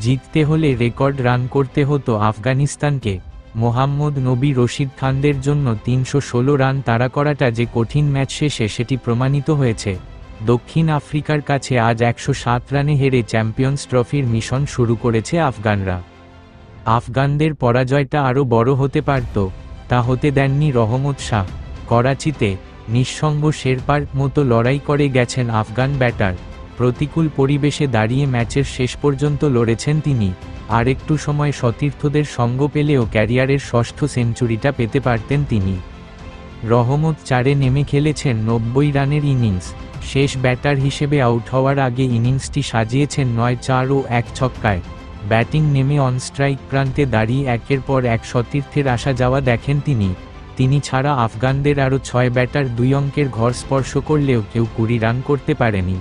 জিততে হলে record run করতে হতো আফগানিস্তানকে। মোহাম্মদ নবী রশিদ খানদের জন্য তিনশো ষোলো রান তাড়া করাটা যে কঠিন ম্যাচ শেষে সেটি প্রমাণিত হয়েছে। দক্ষিণ আফ্রিকার কাছে আজ একশো সাত রানে হেরে চ্যাম্পিয়ন্স ট্রফির মিশন শুরু করেছে আফগানরা। আফগানদের পরাজয়টা আরও বড় হতে পারত, তা হতে দেননি রহমত শাহ। করাচিতে নিঃসঙ্গ শেরপার মতো লড়াই করে গেছেন আফগান ব্যাটার। প্রতিকূল পরিবেশে দাঁড়িয়ে ম্যাচের শেষ পর্যন্ত লড়েছেন তিনি। আর একটু সময় সতীর্থদের সঙ্গ পেলেও ক্যারিয়ারের ষষ্ঠ সেঞ্চুরিটা পেতে পারতেন তিনি। রহমত চারে নেমে খেলেছেন নব্বই রানের ইনিংস। শেষ ব্যাটার হিসেবে আউট হওয়ার আগে ইনিংসটি সাজিয়েছেন নয় চার ও এক ছক্কায়। ব্যাটিং নেমে অন স্ট্রাইক প্রান্তে দাঁড়িয়ে একের পর এক সতীর্থের আসা যাওয়া দেখেন তিনি। তিনি ছাড়া আফগানদের আরও ছয় ব্যাটার দুই অঙ্কের ঘর স্পর্শ করলেও কেউ কুড়ি রান করতে পারেনি।